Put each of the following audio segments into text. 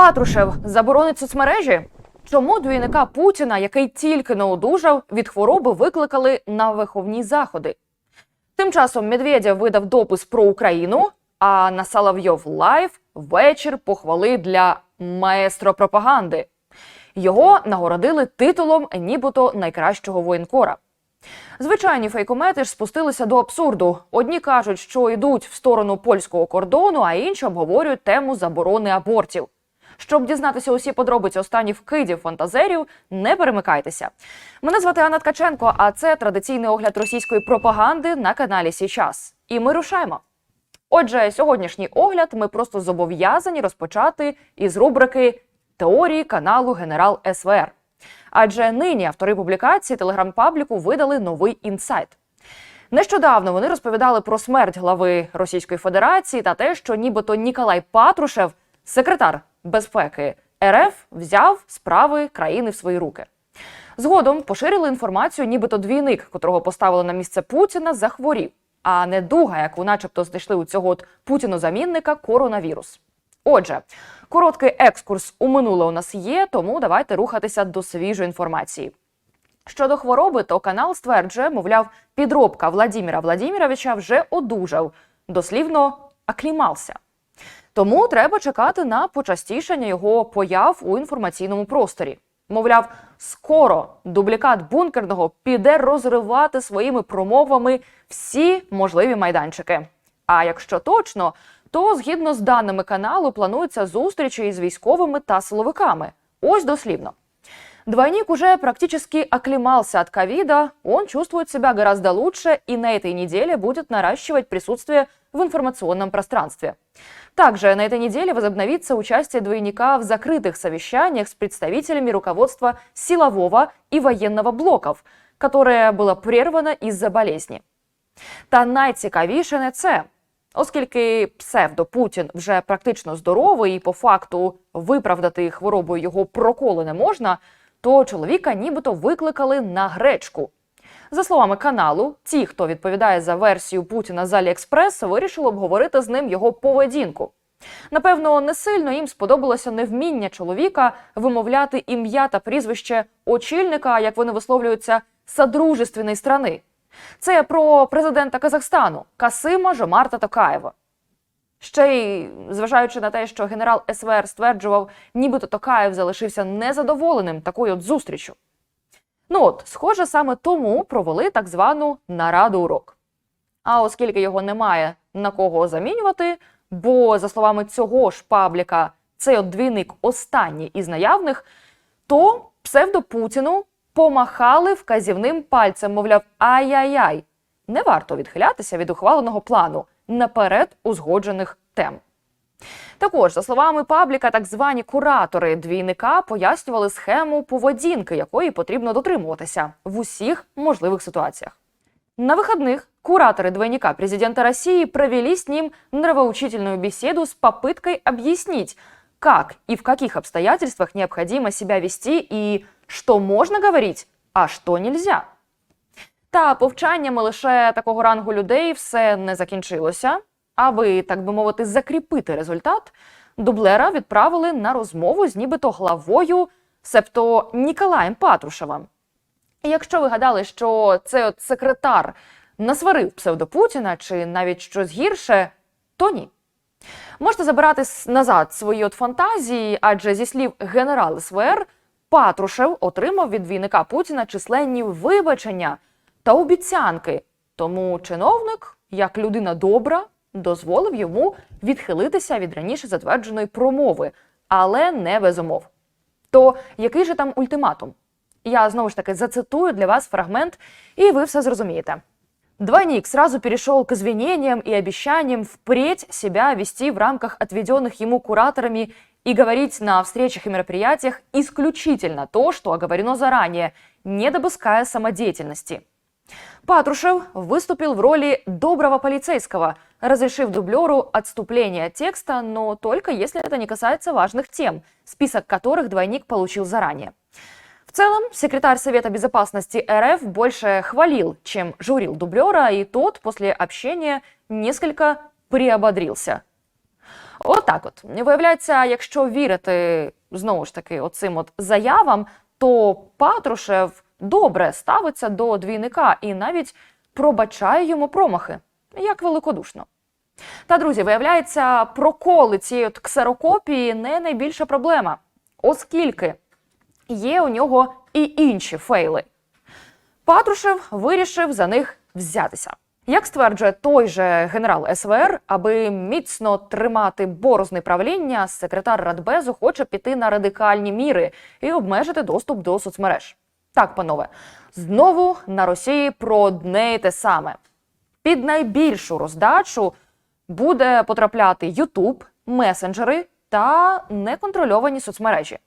Патрушев заборонить соцмережі. Чому двійника Путіна, який тільки не одужав, від хвороби викликали на виховні заходи? Тим часом Медведєв видав допис про Україну, а на Соловйов Лайв вечір похвали для маестро пропаганди. Його нагородили титулом нібито найкращого воєнкора. Звичайні фейкомети ж спустилися до абсурду. Одні кажуть, що йдуть в сторону польського кордону, а інші обговорюють тему заборони абортів. Щоб дізнатися усі подробиці останніх вкидів фантазерів, не перемикайтеся. Мене звати Анна Ткаченко, а це традиційний огляд російської пропаганди на каналі Січас. І ми рушаємо. Отже, сьогоднішній огляд ми просто зобов'язані розпочати із рубрики Теорії каналу Генерал СВР. Адже нині автори публікації телеграм-пабліку видали новий інсайт. Нещодавно вони розповідали про смерть глави Російської Федерації та те, що нібито Ніколай Патрушев, секретар безпеки РФ, взяв справи країни в свої руки. Згодом поширили інформацію, нібито двійник, котрого поставили на місце Путіна, захворів, а не дуга, яку начебто знайшли у цього от Путіну-замінника, коронавірус. Отже, короткий екскурс у минуле у нас є, тому давайте рухатися до свіжої інформації. Щодо хвороби, то канал стверджує, мовляв, підробка Владіміра Владіміровича вже одужав, дослівно аклімався. Тому треба чекати на почастішання його появ у інформаційному просторі. Мовляв, скоро дублікат бункерного піде розривати своїми промовами всі можливі майданчики. А якщо точно, то згідно з даними каналу плануються зустрічі із військовими та силовиками. Ось дослівно. Двойник уже практически оклемался от ковида, он чувствует себя гораздо лучше и на этой неделе будет наращивать присутствие в информационном пространстве. Также на этой неделе возобновится участие двойника в закрытых совещаниях с представителями руководства силового и военного блоков, которое было прервано из-за болезни. Та найцікавіше не це. Оскільки псевдо Путін вже практично здоровий і по факту виправдати хворобою його проколи не можна, то чоловіка нібито викликали на гречку. За словами каналу, ті, хто відповідає за версію Путіна з Аліекспрес, вирішили обговорити з ним його поведінку. Напевно, не сильно їм сподобалося невміння чоловіка вимовляти ім'я та прізвище очільника, як вони висловлюються, содружественної страни. Це про президента Казахстану Касима Жомарта Токаєва. Ще й зважаючи на те, що генерал СВР стверджував, нібито Токаєв залишився незадоволеним такою от зустрічю. Ну от, схоже, саме тому провели так звану нараду урок. А оскільки його немає на кого замінювати, бо, за словами цього ж пабліка, цей от двійник останній із наявних, то псевдопутіну помахали вказівним пальцем, мовляв, ай-яй-яй, не варто відхилятися від ухваленого плану наперед узгоджених тем. Також, за словами пабліка, так звані куратори двійника пояснювали схему поведінки, якої потрібно дотримуватися в усіх можливих ситуаціях. На выходных кураторы двойника президента России провели с ним нравоучительную беседу с попыткой объяснить, как и в каких обстоятельствах необходимо себя вести и что можно говорить, а що нельзя. Та повчаннями лише такого рангу людей все не закінчилося. Аби, так би мовити, закріпити результат, дублера відправили на розмову з нібито главою, себто Ніколаєм Патрушевим. І якщо ви гадали, що цей от секретар насварив псевдопутіна чи навіть щось гірше, то ні. Можете забирати назад свої от фантазії, адже зі слів генерал СВР, Патрушев отримав від двійника Путіна численні вибачення та обіцянки. Тому чиновник, як людина добра, дозволив йому відхилитися від раніше затвердженої промови, але не без умов. То який же там ультиматум? Я знову ж таки зацитую для вас фрагмент, і ви все зрозумієте. Двойник сразу перешел к извинениям и обещаниям впредь себя вести в рамках отведенных ему кураторами и говорить на встречах и мероприятиях исключительно то, что оговорено заранее, не допуская самодеятельности. Патрушев выступил в роли доброго полицейского, разрешив дублеру отступление от текста, но только если это не касается важных тем, список которых двойник получил заранее. В целом, секретарь Совета Безопасности РФ больше хвалил, чем журил дублера, и тот после общения несколько приободрился. Отак, от виявляється, якщо вірити знову ж таки оцим от заявам, то Патрушев добре ставиться до двійника і навіть пробачає йому промахи, як великодушно. Та друзі, виявляється, проколи цієї от ксерокопії не найбільша проблема, оскільки є у нього і інші фейли. Патрушев вирішив за них взятися. Як стверджує той же генерал СВР, аби міцно тримати борозни правління, секретар Радбезу хоче піти на радикальні міри і обмежити доступ до соцмереж. Так, панове, знову на Росії про одне й те саме. Під найбільшу роздачу буде потрапляти Ютуб, месенджери та неконтрольовані соцмережі.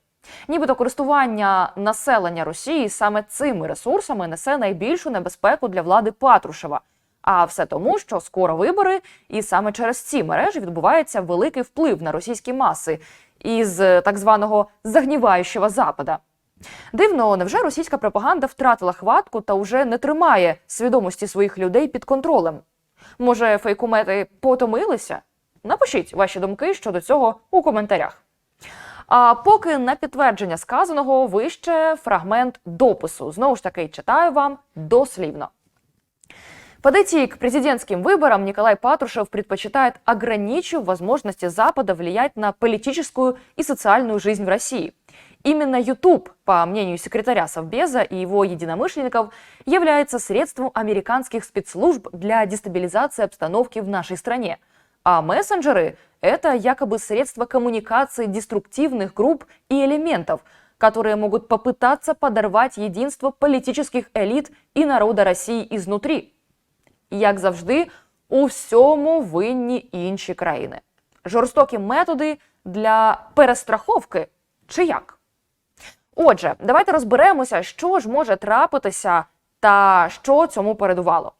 Нібито користування населення Росії саме цими ресурсами несе найбільшу небезпеку для влади Патрушева. А все тому, що скоро вибори, і саме через ці мережі відбувається великий вплив на російські маси із е, так званого загніваючого запада. Дивно, невже російська пропаганда втратила хватку та вже не тримає свідомості своїх людей під контролем? Може, фейкумети потомилися? Напишіть ваші думки щодо цього у коментарях. А поки на підтвердження сказаного вище фрагмент допису. Знову ж таки, читаю вам дослівно. Подойти к президентским выборам Николай Патрушев предпочитает ограничив возможности Запада влиять на политическую и социальную жизнь в России. Именно YouTube, по мнению секретаря Совбеза и его единомышленников, является средством американских спецслужб для дестабилизации обстановки в нашей стране. А мессенджеры – это якобы средство коммуникации деструктивных групп и элементов, которые могут попытаться подорвать единство политических элит и народа России изнутри. Як завжди, у всьому винні інші країни. Жорстокі методи для перестраховки чи як? Отже, давайте розберемося, що ж може трапитися та що цьому передувало.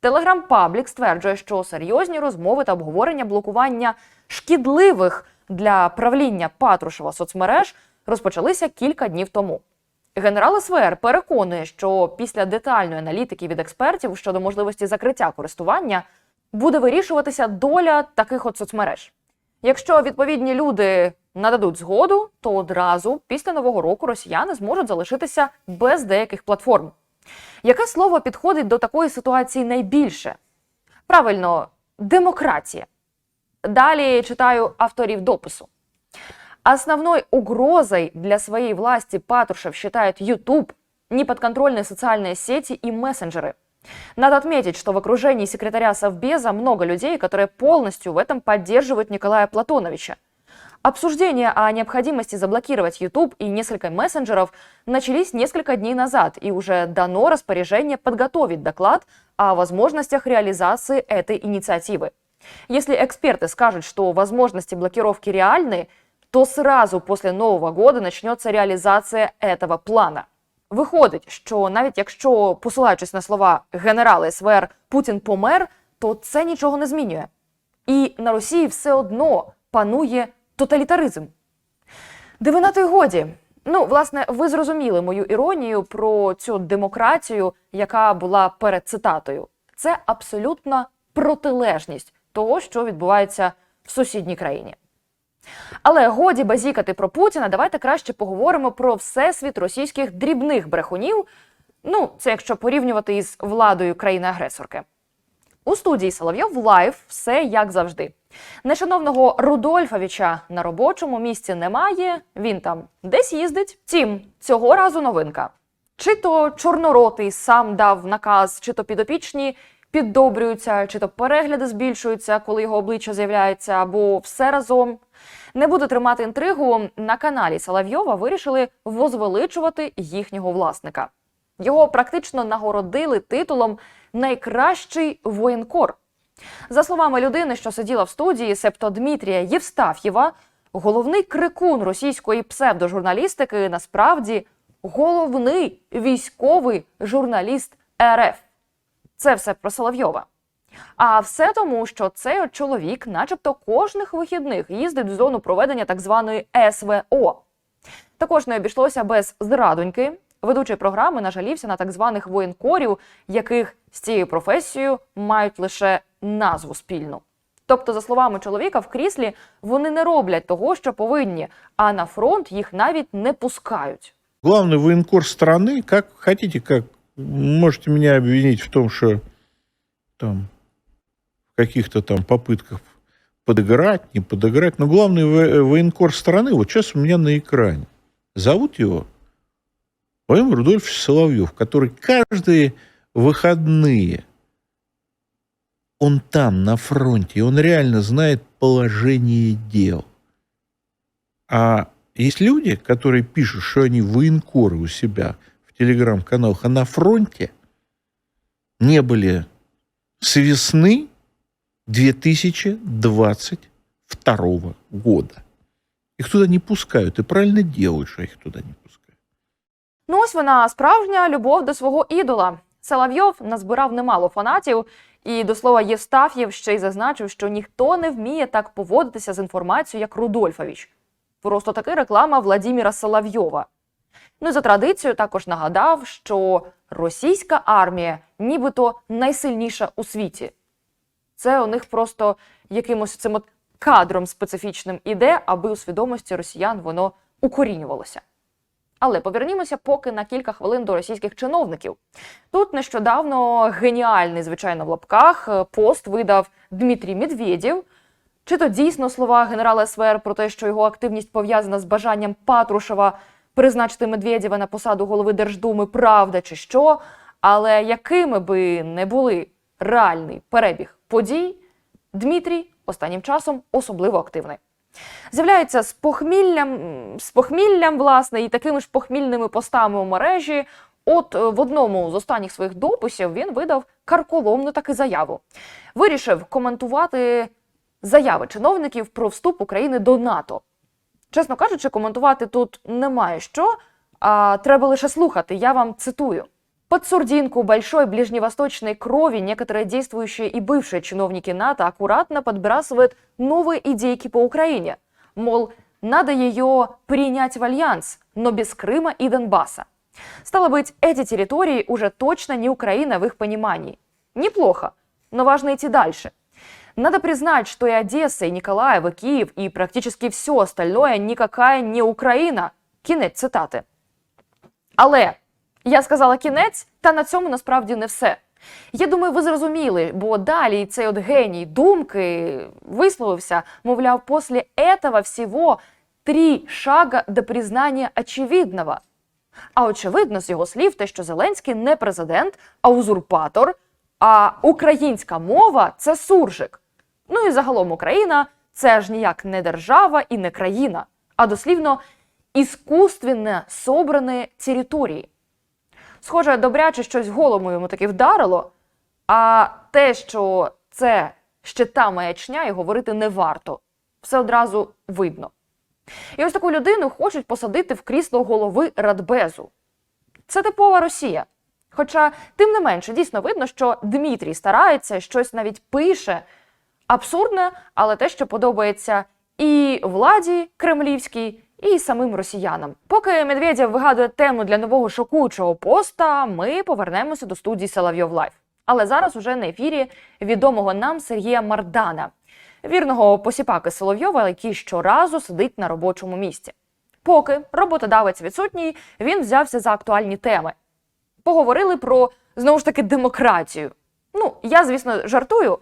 Телеграм Паблік стверджує, що серйозні розмови та обговорення блокування шкідливих для правління Патрушева соцмереж розпочалися кілька днів тому. Генерал СВР переконує, що після детальної аналітики від експертів щодо можливості закриття користування буде вирішуватися доля таких от соцмереж. Якщо відповідні люди нададуть згоду, то одразу після нового року росіяни зможуть залишитися без деяких платформ. Яке слово підходить до такої ситуації найбільше? Правильно, демократія. Далі читаю авторів допису. Основной угрозой для своей власти Патрушев считает YouTube, неподконтрольные социальные сети и мессенджеры. Надо отметить, что в окружении секретаря Совбеза много людей, которые полностью в этом поддерживают Николая Платоновича. Обсуждения о необходимости заблокировать YouTube и несколько мессенджеров начались несколько дней назад, и уже дано распоряжение подготовить доклад о возможностях реализации этой инициативы. Если эксперты скажут, что возможности блокировки реальны, то сразу после Нового года начнется реалізація этого плана. Виходить, що навіть якщо, посилаючись на слова генерала СВР, Путін помер, то це нічого не змінює. І на Росії все одно панує тоталітаризм. Дивина й годі. Ну, власне, ви зрозуміли мою іронію про цю демократію, яка була перед цитатою. Це абсолютна протилежність того, що відбувається в сусідній країні. Але годі базікати про Путіна, давайте краще поговоримо про всесвіт російських дрібних брехунів. Ну, це якщо порівнювати із владою країни-агресорки. У студії Соловйов Лайв все як завжди. Нешановного Рудольфовича на робочому місці немає. Він там десь їздить. Втім, цього разу новинка. Чи то чорноротий сам дав наказ, чи то підопічні піддобрюються, чи то перегляди збільшуються, коли його обличчя з'являється, або все разом. Не буду тримати інтригу. На каналі Соловйова вирішили возвеличувати їхнього власника. Його практично нагородили титулом Найкращий воєнкор. За словами людини, що сиділа в студії, септо Дмитрія Євстаф'єва, головний крикун російської псевдожурналістики насправді головний військовий журналіст РФ. Це все про Соловйова. А все тому, що цей чоловік, начебто, кожних вихідних їздить в зону проведення так званої СВО. Також не обійшлося без зрадоньки. Ведучий програми нажалівся на так званих воєнкорів, яких з цією професією мають лише назву спільну. Тобто, за словами чоловіка, в кріслі вони не роблять того, що повинні, а на фронт їх навіть не пускають. Главный военкор страны, как хотите, как можете меня обвинить в том, что там в каких-то там попытках подыграть, не подыграть, но главный во- военкор страны вот сейчас у меня на экране. Зовут его Владимир Рудольфович Соловьев, который каждые выходные он там, на фронте, он реально знает положение дел. А есть люди, которые пишут, что они военкоры у себя в телеграм-каналах, а на фронте не были с весны 2022 года. Их туда не пускают, и правильно делают, что их туда не пускают. Ну ось вона справжня любов до свого ідола. Соловйов назбирав немало фанатів, і до слова Євстаф'єв ще й зазначив, що ніхто не вміє так поводитися з інформацією, як Рудольфович. Просто таки реклама Владіміра Соловйова. Ну і за традицією також нагадав, що російська армія нібито найсильніша у світі. Це у них просто якимось цим от кадром специфічним іде, аби у свідомості росіян воно укорінювалося. Але повернімося поки на кілька хвилин до російських чиновників. Тут нещодавно геніальний, звичайно, в лапках е, пост видав Дмитрій Медведєв. Чи то дійсно слова генерала СВР про те, що його активність пов'язана з бажанням Патрушева призначити Медведєва на посаду голови Держдуми, правда чи що? Але якими би не були реальний перебіг подій, Дмитрій останнім часом особливо активний. З'являється з похміллям, з похміллям, власне, і такими ж похмільними постами у мережі. От е, в одному з останніх своїх дописів він видав карколомну таки заяву. Вирішив коментувати заяви чиновників про вступ України до НАТО. Чесно кажучи, коментувати тут немає що, а треба лише слухати. Я вам цитую. Под сурдинку большой ближневосточной крови некоторые действующие и бывшие чиновники НАТО аккуратно подбрасывают новые идейки по Украине. Мол, надо ее принять в альянс, но без Крыма и Донбасса. Стало быть, эти территории уже точно не Украина в их понимании. Неплохо, но важно идти дальше. Надо признать, что и Одесса, и Николаев, и Киев, и практически все остальное никакая не Украина. Кінець цитати. Але я сказала кінець, та на цьому насправді не все. Я думаю, ви зрозуміли, бо далі цей от геній думки висловився, мовляв, після этого всього три шага до признання очевидного. А очевидно, з його слів, те, що Зеленський не президент, а узурпатор, а українська мова це суржик. Ну і загалом Україна це ж ніяк не держава і не країна, а дослівно іскусственно собрані території. Схоже, добряче щось в голову йому таки вдарило, а те, що це ще та маячня, і говорити не варто. Все одразу видно. І ось таку людину хочуть посадити в крісло голови Радбезу. Це типова Росія. Хоча, тим не менше, дійсно видно, що Дмитрій старається, щось навіть пише. Абсурдне, але те, що подобається і владі кремлівській, і самим росіянам. Поки Медведєв вигадує тему для нового шокуючого поста, ми повернемося до студії Соловйов Лайф. Але зараз уже на ефірі відомого нам Сергія Мардана, вірного посіпаки Соловйова, який щоразу сидить на робочому місці. Поки роботодавець відсутній, він взявся за актуальні теми. Поговорили про знову ж таки демократію. Ну, я, звісно, жартую.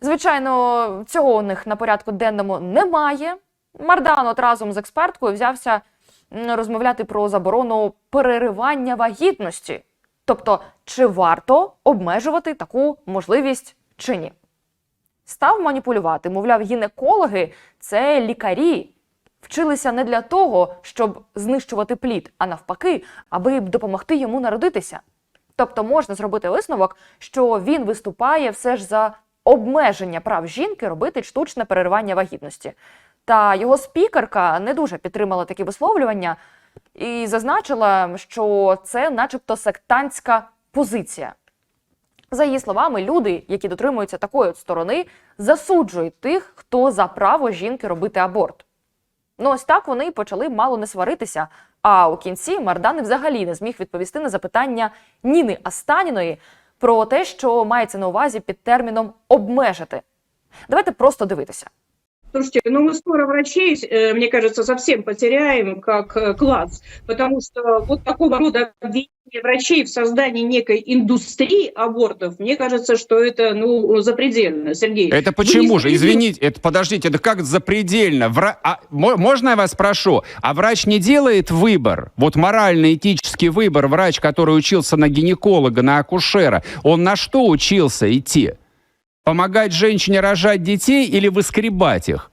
Звичайно, цього у них на порядку денному немає. Мардан от разом з експерткою взявся розмовляти про заборону переривання вагітності. Тобто, чи варто обмежувати таку можливість чи ні. Став маніпулювати, мовляв, гінекологи це лікарі. Вчилися не для того, щоб знищувати плід, а навпаки, аби допомогти йому народитися. Тобто можна зробити висновок, що він виступає все ж за обмеження прав жінки робити штучне переривання вагітності. Та його спікерка не дуже підтримала такі висловлювання і зазначила, що це, начебто, сектантська позиція. За її словами, люди, які дотримуються такої от сторони, засуджують тих, хто за право жінки робити аборт. Ну, ось так вони почали мало не сваритися. А у кінці Мардан взагалі не зміг відповісти на запитання Ніни Астаніної про те, що мається на увазі під терміном обмежити. Давайте просто дивитися. Слушайте, ну мы скоро врачей, э, мне кажется, совсем потеряем как э, класс, потому что вот такого рода обвинения врачей в создании некой индустрии абортов, мне кажется, что это, ну, запредельно, Сергей. Это Вы почему же? Извините, это подождите, это как запредельно? Вра- а, мо- можно я вас спрошу? А врач не делает выбор? Вот морально-этический выбор, врач, который учился на гинеколога, на акушера, он на что учился идти? Помогать женщине рожать детей или выскребать их?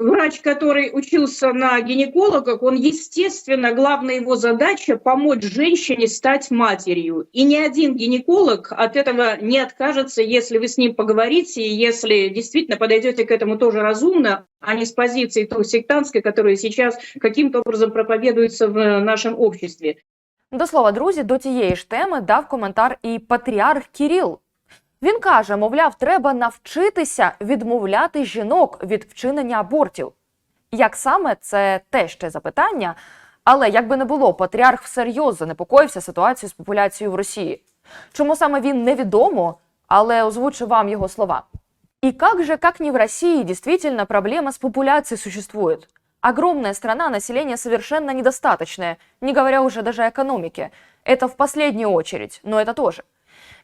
Врач, который учился на гинекологах, он, естественно, главная его задача – помочь женщине стать матерью. И ни один гинеколог от этого не откажется, если вы с ним поговорите, и если действительно подойдете к этому тоже разумно, а не с позиции той сектантской, которая сейчас каким-то образом проповедуется в э, нашем обществе. До слова, друзі, до тієї ж теми дав коментар і патріарх Кіріл. Він каже: мовляв, треба навчитися відмовляти жінок від вчинення абортів. Як саме це те ще запитання, але як би не було, патріарх всерйоз занепокоївся ситуацією з популяцією в Росії. Чому саме він невідомо, але озвучу вам його слова. И как же, как не в России, действительно проблема с популяцией существует? Огромная страна, население совершенно недостаточное, не говоря уже даже о экономике. Это в последнюю очередь, но это тоже.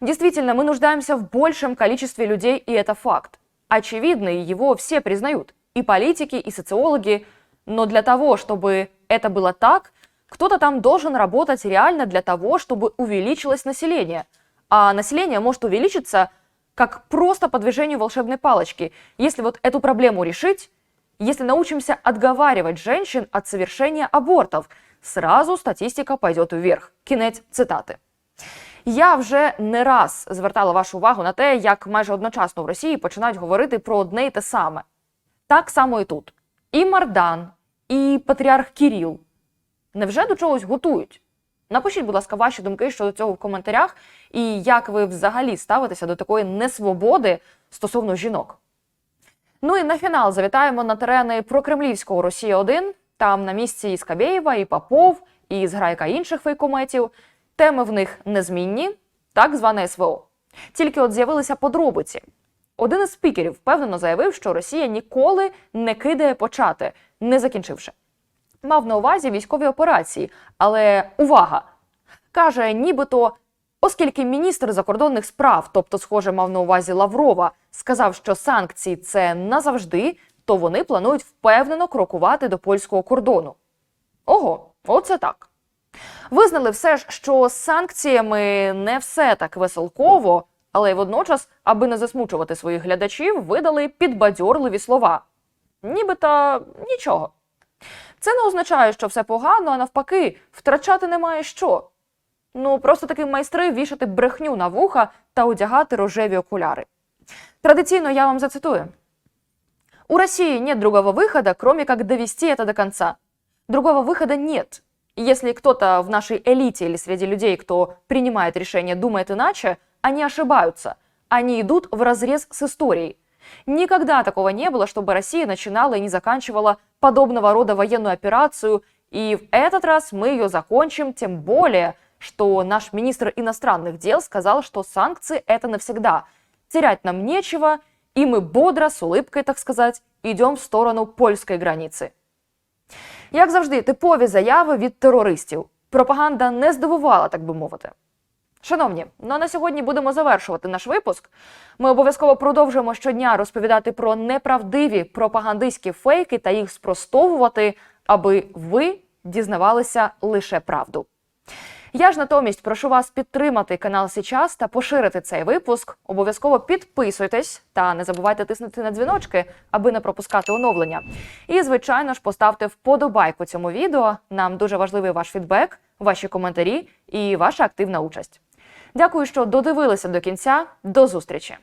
Действительно, мы нуждаемся в большем количестве людей, и это факт. Очевидно, его все признают. И политики, и социологи. Но для того, чтобы это было так, кто-то там должен работать реально для того, чтобы увеличилось население. А население может увеличиться как просто по движению волшебной палочки. Если вот эту проблему решить, если научимся отговаривать женщин от совершения абортов, сразу статистика пойдет вверх. Кінець цитати. Я вже не раз звертала вашу увагу на те, як майже одночасно в Росії починають говорити про одне і те саме. Так само і тут. І Мардан, і патріарх Кіріл. Невже до чогось готують? Напишіть, будь ласка, ваші думки щодо цього в коментарях, і як ви взагалі ставитеся до такої несвободи стосовно жінок. Ну і на фінал завітаємо на терени прокремлівського Росія 1 Там на місці і Скабєєва, і Попов, і зграйка інших фейкометів. Теми в них незмінні, так зване СВО. Тільки от з'явилися подробиці. Один із спікерів впевнено заявив, що Росія ніколи не кидає почати, не закінчивши. Мав на увазі військові операції, але увага! каже, нібито, оскільки міністр закордонних справ, тобто, схоже, мав на увазі Лаврова, сказав, що санкції це назавжди, то вони планують впевнено крокувати до польського кордону. Ого, оце так. Визнали все ж, що з санкціями не все так веселково, але й водночас, аби не засмучувати своїх глядачів, видали підбадьорливі слова. Нібито нічого. Це не означає, що все погано, а навпаки, втрачати немає що. Ну, просто таки майстри вішати брехню на вуха та одягати рожеві окуляри. Традиційно я вам зацитую. У России нет другого выхода, кроме как довести это до конца. Другого выхода нет. И Если кто-то в нашей элите или среди людей, кто принимает решения, думает иначе, они ошибаются. Они идут в разрез с историей. Никогда такого не было, чтобы Россия начинала и не заканчивала подобного рода военную операцию, и в этот раз мы ее закончим, тем более, что наш министр иностранных дел сказал, что санкции это навсегда. Терять нам нечего, и мы бодро, с улыбкой, так сказать, идем в сторону польской границы. Як завжди, типові заяви від терористів. Пропаганда не здивувала, так би мовити. Шановні, ну а на сьогодні будемо завершувати наш випуск. Ми обов'язково продовжуємо щодня розповідати про неправдиві пропагандистські фейки та їх спростовувати, аби ви дізнавалися лише правду. Я ж натомість прошу вас підтримати канал Січас та поширити цей випуск. Обов'язково підписуйтесь та не забувайте тиснути на дзвіночки, аби не пропускати оновлення. І, звичайно ж, поставте вподобайку цьому відео. Нам дуже важливий ваш фідбек, ваші коментарі і ваша активна участь. Дякую, що додивилися до кінця. До зустрічі!